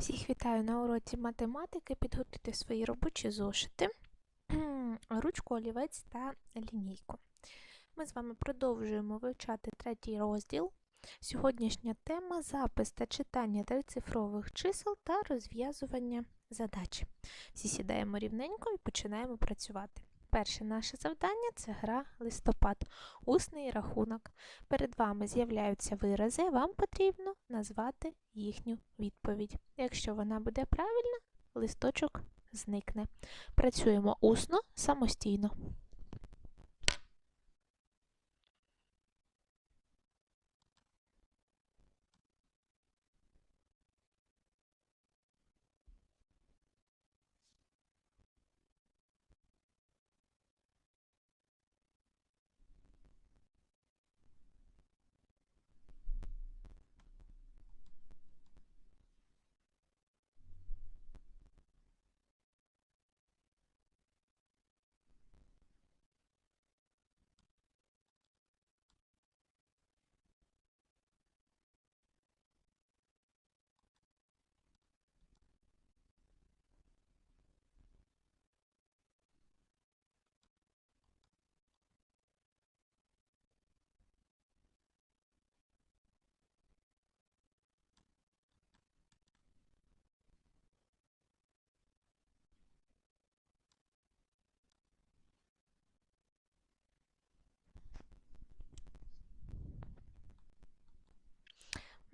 Всіх вітаю на уроці математики. Підготуйте свої робочі зошити, ручку, олівець та лінійку. Ми з вами продовжуємо вивчати третій розділ. Сьогоднішня тема запис та читання трицифрових чисел та розв'язування задач. Всі сідаємо рівненько і починаємо працювати. Перше наше завдання це гра листопад, усний рахунок. Перед вами з'являються вирази, вам потрібно назвати їхню відповідь. Якщо вона буде правильна, листочок зникне. Працюємо усно самостійно.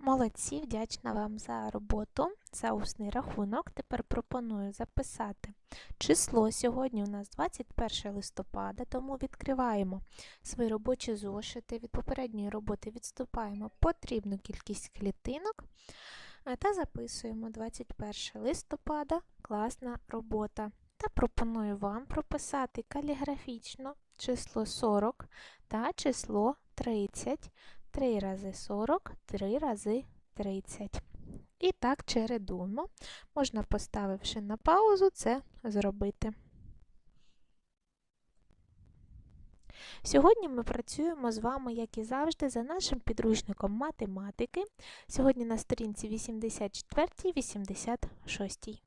Молодці, вдячна вам за роботу, за усний рахунок. Тепер пропоную записати число. Сьогодні у нас 21 листопада, тому відкриваємо свої робочі зошити. Від попередньої роботи відступаємо потрібну кількість клітинок е, та записуємо 21 листопада, класна робота. Та пропоную вам прописати каліграфічно число 40 та число 30. 3 рази 40, 3 рази 30. І так чередуємо. Можна, поставивши на паузу, це зробити. Сьогодні ми працюємо з вами, як і завжди, за нашим підручником математики. Сьогодні на сторінці 84-86.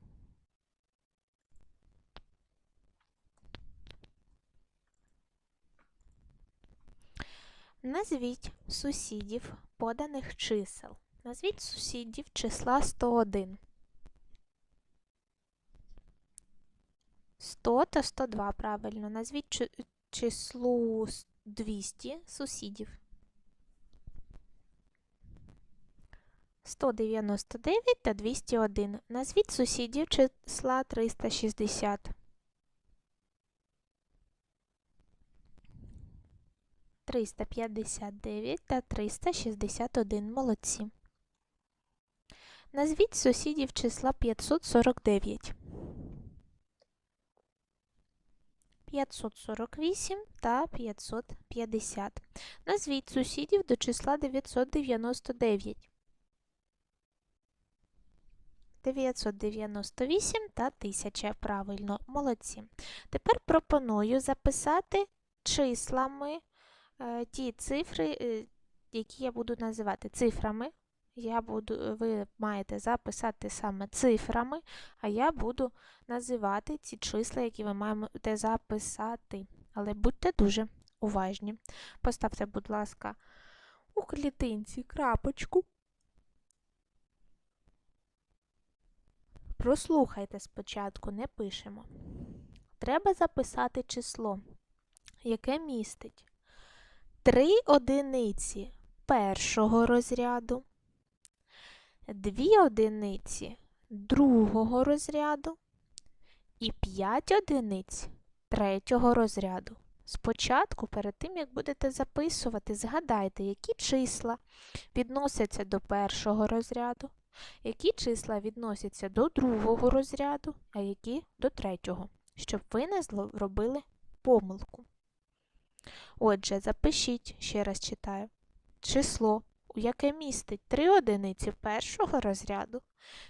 Назвіть сусідів поданих чисел. Назвіть сусідів числа 101. 100 та 102, правильно. Назвіть числу 200 сусідів. 199 та 201. Назвіть сусідів числа 360. 359 та 361. Молодці. Назвіть сусідів числа 549. 548 та 550. Назвіть сусідів до числа 999. 998 та 1000. Правильно, молодці. Тепер пропоную записати числами ті цифри, е, які я буду називати цифрами. Я буду, Ви маєте записати саме цифрами, а я буду називати ці числа, які ви маєте записати. Але будьте дуже уважні. Поставте, будь ласка, у клітинці крапочку. Прослухайте спочатку, не пишемо. Треба записати число, яке містить Три одиниці першого розряду, дві одиниці другого розряду і п'ять одиниць третього розряду. Спочатку, перед тим, як будете записувати, згадайте, які числа відносяться до першого розряду, які числа відносяться до другого розряду, а які до третього, щоб ви не зробили помилку. Отже, запишіть, ще раз читаю, число, у яке містить 3 одиниці першого розряду,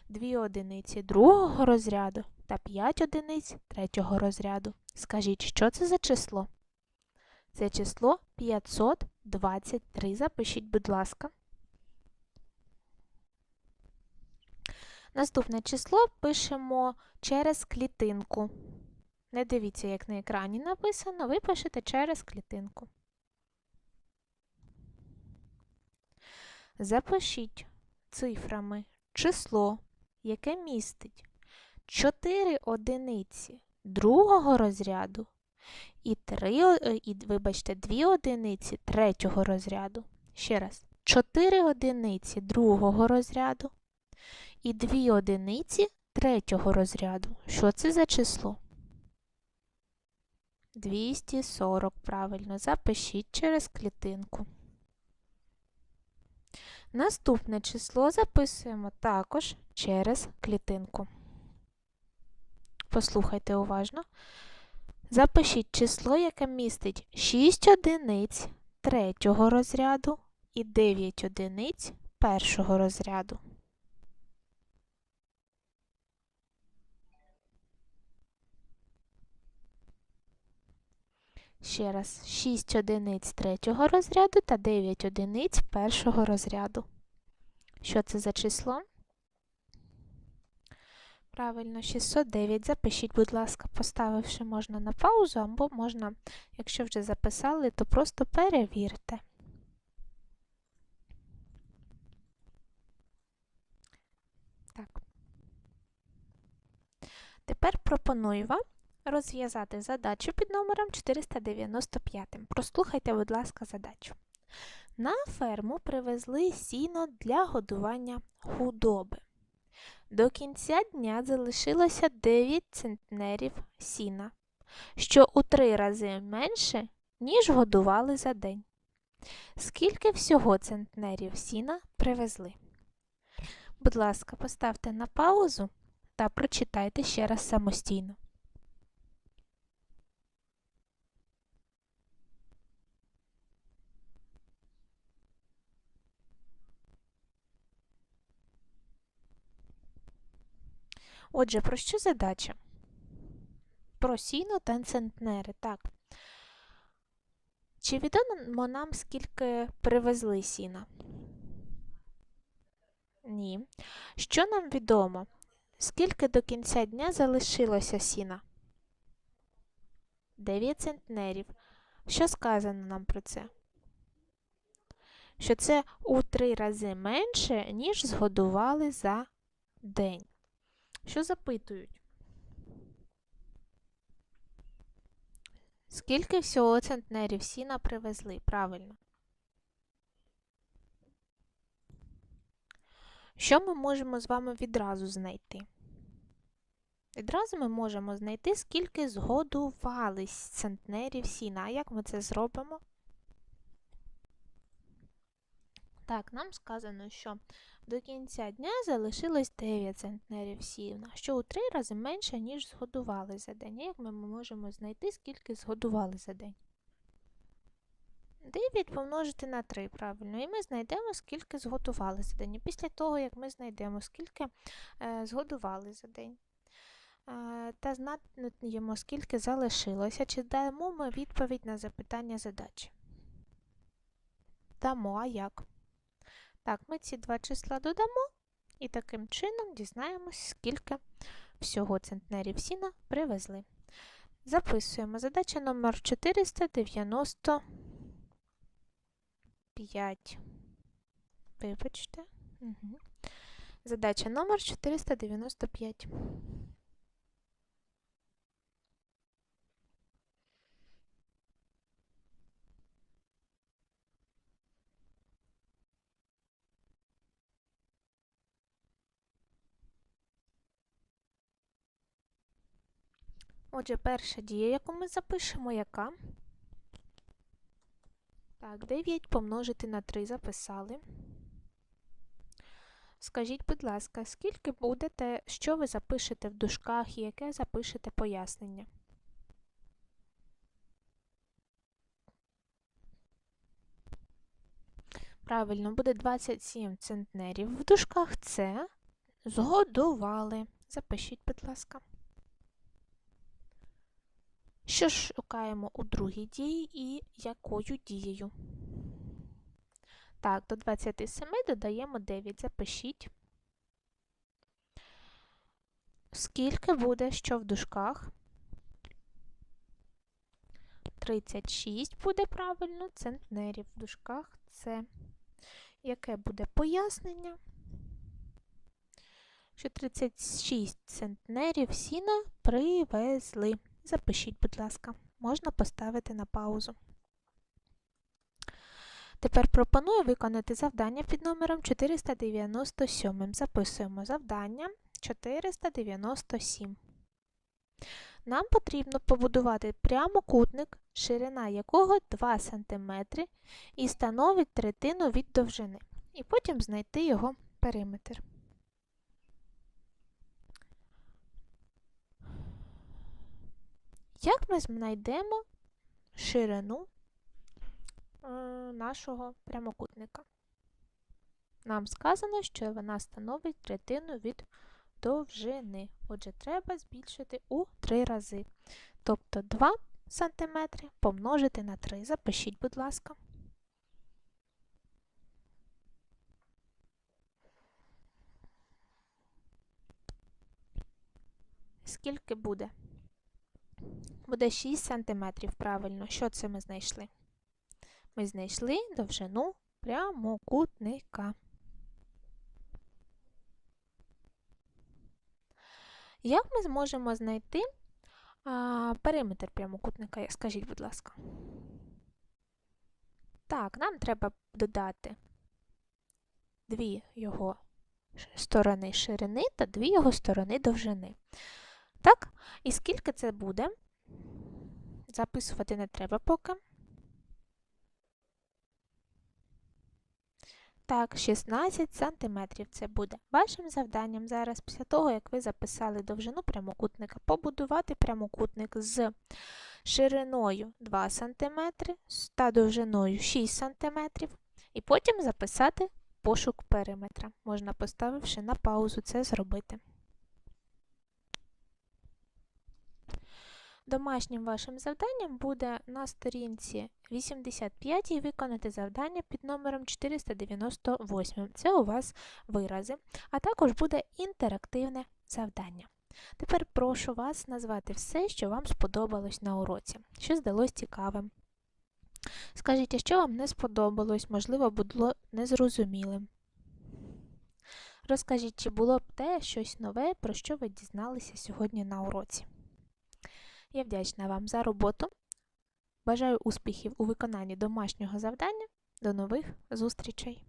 2 одиниці другого розряду та 5 одиниць третього розряду. Скажіть, що це за число? Це число 523. Запишіть, будь ласка. Наступне число пишемо через клітинку. Не дивіться, як на екрані написано, ви пишете через клітинку. Запишіть цифрами число, яке містить 4 одиниці другого розряду і 3, е, і, вибачте, 2 одиниці третього розряду. Ще раз, 4 одиниці другого розряду і 2 одиниці третього розряду. Що це за число? 240, правильно, запишіть через клітинку. Наступне число записуємо також через клітинку. Послухайте уважно. Запишіть число, яке містить 6 одиниць третього розряду і 9 одиниць першого розряду. Ще раз, 6 одиниць третього розряду та 9 одиниць першого розряду. Що це за число? Правильно, 609. Запишіть, будь ласка, поставивши можна на паузу, або можна, якщо вже записали, то просто перевірте. Так. Тепер пропоную вам розв'язати задачу під номером 495. Прослухайте, будь ласка, задачу. На ферму привезли сіно для годування худоби. До кінця дня залишилося 9 центнерів сіна, що у три рази менше, ніж годували за день. Скільки всього центнерів сіна привезли? Будь ласка, поставте на паузу та прочитайте ще раз самостійно. Отже, про що задача? Про сіно та центнери, так. Чи відомо нам, скільки привезли сіна? Ні. Що нам відомо? Скільки до кінця дня залишилося сіна? 9 центнерів. Що сказано нам про це? Що це у три рази менше, ніж згодували за день. Що запитують? Скільки всього центнерів сіна привезли? Правильно. Що ми можемо з вами відразу знайти? Відразу ми можемо знайти, скільки згодувались центнерів сіна. А як ми це зробимо? Так, нам сказано, що до кінця дня залишилось 9 центнерів сіна, що у 3 рази менше, ніж згодували за день. Як ми можемо знайти, скільки згодували за день? 9 помножити на 3, правильно, і ми знайдемо, скільки зготували за день. І після того, як ми знайдемо, скільки е, згодували за день. Е, та знаємо, скільки залишилося, чи даємо ми відповідь на запитання задачі. Дамо, а як? Так, ми ці два числа додамо і таким чином дізнаємось, скільки всього центнерів сіна привезли. Записуємо задача номер 495. Вибачте. Угу. Задача номер 495. Отже, перша дія, яку ми запишемо, яка? Так, 9 помножити на 3 записали. Скажіть, будь ласка, скільки будете, що ви запишете в дужках і яке запишете пояснення? Правильно, буде 27 центнерів. В дужках це згодували. Запишіть, будь ласка. Що ж шукаємо у другій дії і якою дією? Так, до 27 додаємо 9. Запишіть. скільки буде, що в дужках? 36 буде правильно, центнерів в дужках це яке буде пояснення? Що 36 центнерів сіна привезли. Запишіть, будь ласка, можна поставити на паузу. Тепер пропоную виконати завдання під номером 497. Записуємо завдання 497. Нам потрібно побудувати прямокутник, ширина якого 2 см і становить третину від довжини. І потім знайти його периметр. Як ми знайдемо ширину е, нашого прямокутника? Нам сказано, що вона становить третину від довжини. Отже, треба збільшити у 3 рази. Тобто 2 см помножити на 3. Запишіть, будь ласка. Скільки буде? Буде 6 см, правильно. Що це ми знайшли? Ми знайшли довжину прямокутника. Як ми зможемо знайти а, периметр прямокутника, скажіть, будь ласка? Так, нам треба додати дві його сторони ширини та дві його сторони довжини. Так, і скільки це буде? Записувати не треба поки. Так, 16 см це буде. Вашим завданням зараз, після того, як ви записали довжину прямокутника, побудувати прямокутник з шириною 2 см та довжиною 6 см, і потім записати пошук периметра. Можна, поставивши на паузу, це зробити. Домашнім вашим завданням буде на сторінці 85 виконати завдання під номером 498. Це у вас вирази, а також буде інтерактивне завдання. Тепер прошу вас назвати все, що вам сподобалось на уроці, що здалось цікавим. Скажіть, що вам не сподобалось, можливо, було незрозумілим. Розкажіть, чи було б те щось нове, про що ви дізналися сьогодні на уроці. Я вдячна вам за роботу. Бажаю успіхів у виконанні домашнього завдання. До нових зустрічей!